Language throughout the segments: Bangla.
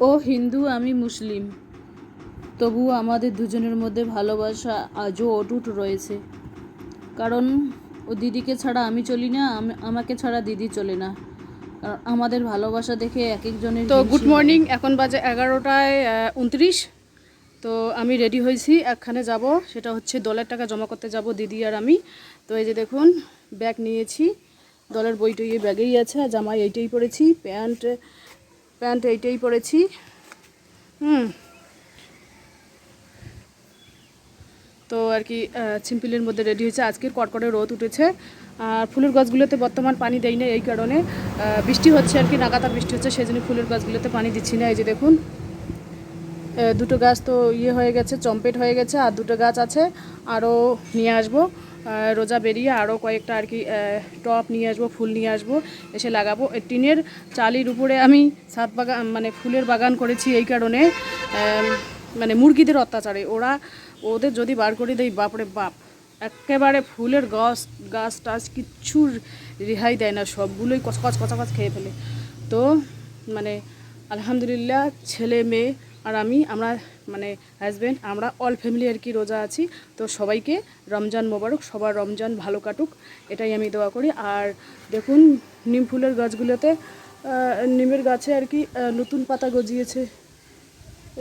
ও হিন্দু আমি মুসলিম। তবুও আমাদের দুজনের মধ্যে ভালোবাসা আজও অটুট রয়েছে। কারণ ও দিদিকে ছাড়া আমি চলি না আম- আমাকে ছাড়া দিদি চলে না। আমাদের ভালোবাসা দেখে এক একজনের তো গুড মর্নিং এখন বাজে এগারোটায় উনত্রিশ। তো আমি রেডি হয়েছি একখানে যাব। সেটা হচ্ছে দলের টাকা জমা করতে যাব দিদি আর আমি। তো এই যে দেখুন ব্যাগ নিয়েছি। দলের বইটই ব্যাগেই আছে জামাই এইটাই পরেছি প্যান্ট প্যান্ট এইটাই পরেছি। হুম। তো আর কি সিম্পলের মধ্যে রেডি হয়েছে। আজকের কড়কড়ে রোদ উঠেছে। আর ফুলের গাছগুলোতে বর্তমান পানি দেই না এই কারণে। বৃষ্টি হচ্ছে আর কি, নাগাতার বৃষ্টি হচ্ছে সেই জন্য ফুলের গাছগুলোতে পানি দিচ্ছি না। এই যে দেখুন দুটো গাছ তো ইয়ে হয়ে গেছে, চম্পেট হয়ে গেছে, আর দুটো গাছ আছে, আরও নিয়ে আসব। রোজা বেরিয়ে আরও কয়েকটা আর কি টপ নিয়ে আসব, ফুল নিয়ে আসব, এসে লাগাবো। টিনের চালির উপরে আমি ছাদ বাগান মানে ফুলের বাগান করেছি এই কারণে মানে মুরগিদের অত্যাচারে। ওরা, ওদের যদি বার করে দেয় বাপরে বাপ, একেবারে ফুলের গাছ গাছ টাছ কিচ্ছু রেহাই দেয় না, সবগুলোই কচকচ কচাকচ খেয়ে ফেলে। তো মানে আলহামদুলিল্লাহ, ছেলে মেয়ে আর আমি, আমরা মানে হাজব্যান্ড আমরা অল ফ্যামিলি আর কি রোজা আছি। তো সবাইকে রমজান মোবারক, সবার রমজান ভালো কাটুক, এটাই আমি দোয়া করি। আর দেখুন, নিম ফুলের গাছগুলোতে নিমের গাছে আর কি নতুন পাতা গজিয়েছে।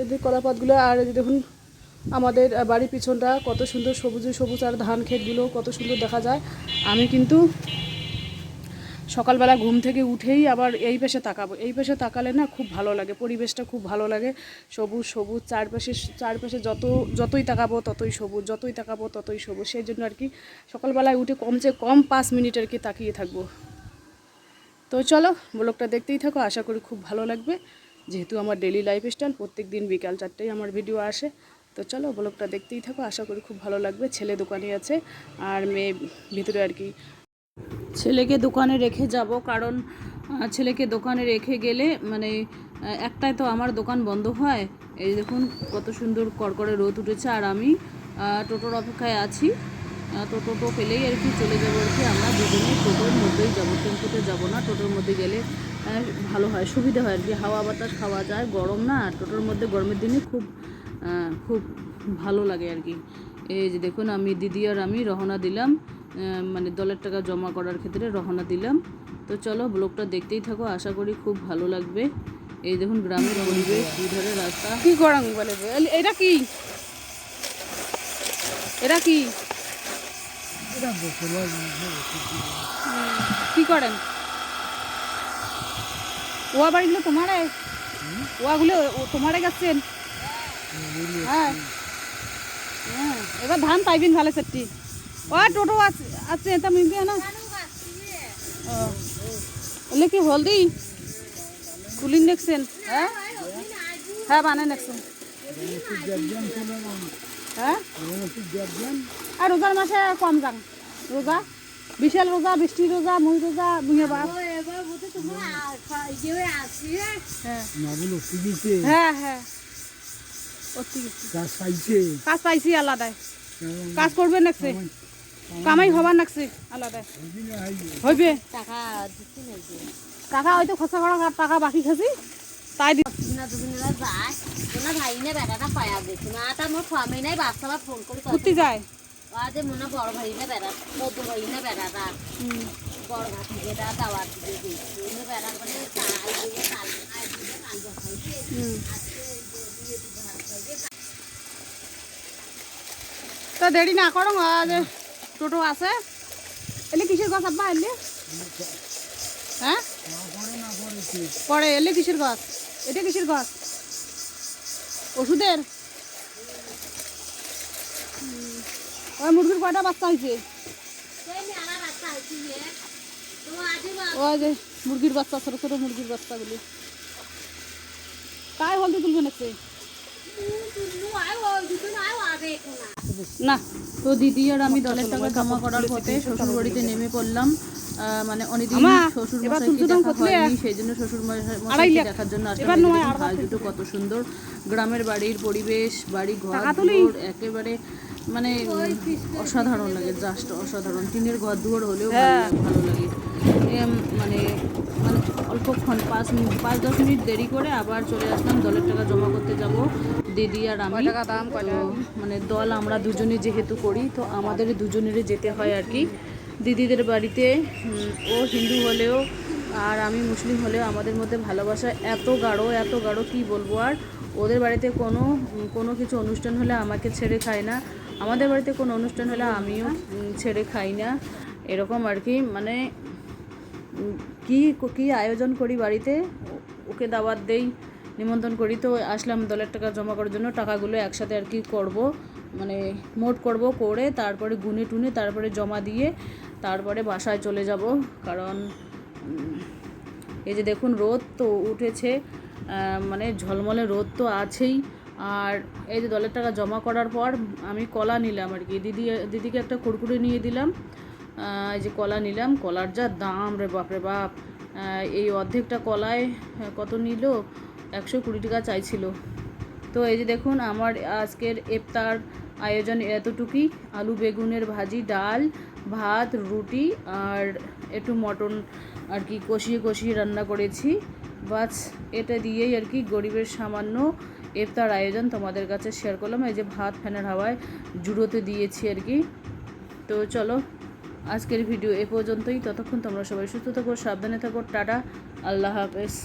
এদের কলা পাতগুলো, আর দেখুন, আমাদের বাড়ির পিছনটা কত সুন্দর সবুজে সবুজ, আর ধান ক্ষেতগুলো কত সুন্দর দেখা যায়। আমি কিন্তু সকালবেলা ঘুম থেকে উঠেই আবার এই পাশে তাকাবো। এই পাশে তাকালে না খুব ভালো লাগে, পরিবেশটা খুব ভালো লাগে। সবুজ সবুজ, চারপাশে চারপাশে যত, যতই তাকাবো ততই সবুজ, যতই তাকাবো ততই সবুজ। সেই জন্য আর কি সকালবেলায় উঠে কমসে কম পাঁচ মিনিট আর কি তাকিয়ে থাকব। তো চলো, ব্লগটা দেখতেই থাকো, আশা করি খুব ভালো লাগবে। যেহেতু আমার ডেলি লাইফ স্টাইল প্রত্যেক দিন বিকাল চারটেই আমার ভিডিও আসে। তো চলো, ব্লগটা দেখতেই থাকো, আশা করি খুব ভালো লাগবে। ছেলে দোকানে আছে, আর মেয়ে ভিতরে আর কি ছেলেকে দোকানে রেখে যাব, কারণ ছেলেকে দোকানে রেখে গেলে মানে একটাই তো আমার দোকান বন্ধ হয়। এই দেখুন, কত সুন্দর কড়কড়ে রোদ উঠেছে, আর আমি টোটোর অপেক্ষায় আছি। তো টোটো পেলেই আর কি চলে যাব আর কি, আমরা দুজনে টোটোর মধ্যেই যাব, টেম্পুতে যাব না, টোটোর মধ্যে গেলে ভালো হয়, সুবিধা হয় আর কি, হাওয়া বাতাস খাওয়া যায়, গরম না টোটোর মধ্যে গরমের দিনে খুব খুব ভালো লাগে আর কি। এই যে দেখুন আমি দিদি আর আমি রওনা দিলাম মানে দলের টাকা জমা করার ক্ষেত্রে রওনা দিলাম। তো চলো ব্লগটা দেখতেই থাকো আশা করি খুব ভালো লাগবে। এই দেখুন গ্রামের পরিবেশ দুধারে রাস্তা। কি করাং বলে এটা কি? এটা কি? কি করেন? ওয়া বাড়িগুলো তোমারে? ওয়াগুলো তোমারে গেছেন? হ্যাঁ, এবার ধান পাইবেন ভালো সেটি। ও টোটো আছে আছে এটা মিলবে না? এলে কি হলদি কুলিন দেখছেন হ্যাঁ? হ্যাঁ বানাই দেখছেন। হ্যাঁ? আর রোজার মাসে কম যান। রোজা বিশাল রোজা বৃষ্টি রোজা মুই রোজা বুঝে বা হ্যাঁ হ্যাঁ। গাছ পাইছে। কাজ পাইছি আলাদায় কাজ করবে নাকছে। কামাই হবার নাকছে আলাদায় হইবে। টাকা হয়তো খরচা করা টাকা বাকি খাসি তাই দি দুদিনা দুদিনা যায়। আদে মনে বড় ভাই নে বেড়া মধ্য ভাই নে বেড়াটা হুম। বড় ভাই থেকে দা দাওয়া দিয়ে দিয়েছে বেড়া করে কাল দিয়ে কাল দিয়ে কাল বসাইছে তো দেরি না করো আজ টোটো আছে। এলে কিসের গাছ আব্বা, এলে? হ্যাঁ? পরে, এলে কিসের গাছ? এটা কিসের গাছ? ওষুধের। ওই মুরগির কয়টা বাচ্চা হয়েছে ওই যে মুরগির বাচ্চা, ছোট ছোট মুরগির বাচ্চাগুলি। তাই হলদি তুলবে নাকি? নু তো দিদি আর আমি দলের টাকা জমা করার পথে শ্বশুর বাড়িতে নেমে পড়লাম। আহ, মানে অনেকদিন শ্বশুর মশাইকে দেখা হয়নি সেই জন্য শ্বশুর মশাইকে দেখার জন্য আসলাম। দুটো কত সুন্দর। গ্রামের বাড়ির পরিবেশ বাড়ি ঘর একেবারে মানে অসাধারণ লাগে জাস্ট অসাধারণ। টিনের ঘর দুয়ার হলেও ভালো হ্যাঁ। লাগে- ভালো লাগে। মানে মানে অল্পক্ষণ পাঁচ মিনিট পাঁচ দশ মিনিট দেরি করে আবার চলে আসলাম। দলের টাকা জমা করতে যাব। দিদি আর আমি। মানে দল আমরা দুজনে যেহেতু করি তো আমাদের দুজনেরই যেতে হয় আর কি। দিদিদের বাড়িতে ও হিন্দু হলেও আর আমি মুসলিম হলেও আমাদের মধ্যে ভালোবাসা এত গাঢ় এত গাঢ় কি বলব আর? ওদের বাড়িতে কোনো কোনো কিছু অনুষ্ঠান হলে আমাকে ছেড়ে খায় না। আমাদের বাড়িতে কোনো অনুষ্ঠান হলে আমিও ছেড়ে খাই না। এরকম আর কি মানে কি কি আয়োজন করি বাড়িতে? ওকে দাওয়াত দেই। নিমন্ত্রণ করি। তো আসলাম দলের টাকা জমা করার জন্য। টাকাগুলো একসাথে আর কি করব মানে মোট করব করে তারপরে গুনে টুনে তারপরে জমা দিয়ে তারপরে বাসায় চলে যাব। কারণ এই যে দেখুন রোদ তো উঠেছে মানে ঝলমলে রোদ তো আছেই। আর এই যে দলের টাকা জমা করার পর আমি কলা নিলাম আর কি। দিদি, দিদিকে একটা কুরকুরে নিয়ে দিলাম। এই যে কলা নিলাম। কলার যা দাম রে বাপরে বাপ। এই অর্ধেকটা কলায় কত নিল? একশো কুড়ি টাকা চাইছিল। তো এই যে দেখুন, আমার আজকের এফতার আয়োজন এতটুকুই। আলু বেগুনের ভাজি, ডাল, ভাত, রুটি আর একটু মটন আর কি কষিয়ে কষিয়ে রান্না করেছি। বাস, এটা দিয়েই আর কি গরিবের সামান্য ইফতার আয়োজন তোমাদের কাছে শেয়ার করলাম। এই যে ভাত ফ্যানের হাওয়ায় জুড়োতে দিয়েছি আর কি। তো চলো, আজকের ভিডিও এ পর্যন্তই। ততক্ষণ তোমরা সবাই সুস্থ থাকো, সাবধানে থাকো। টাটা, আল্লাহ হাফেজ।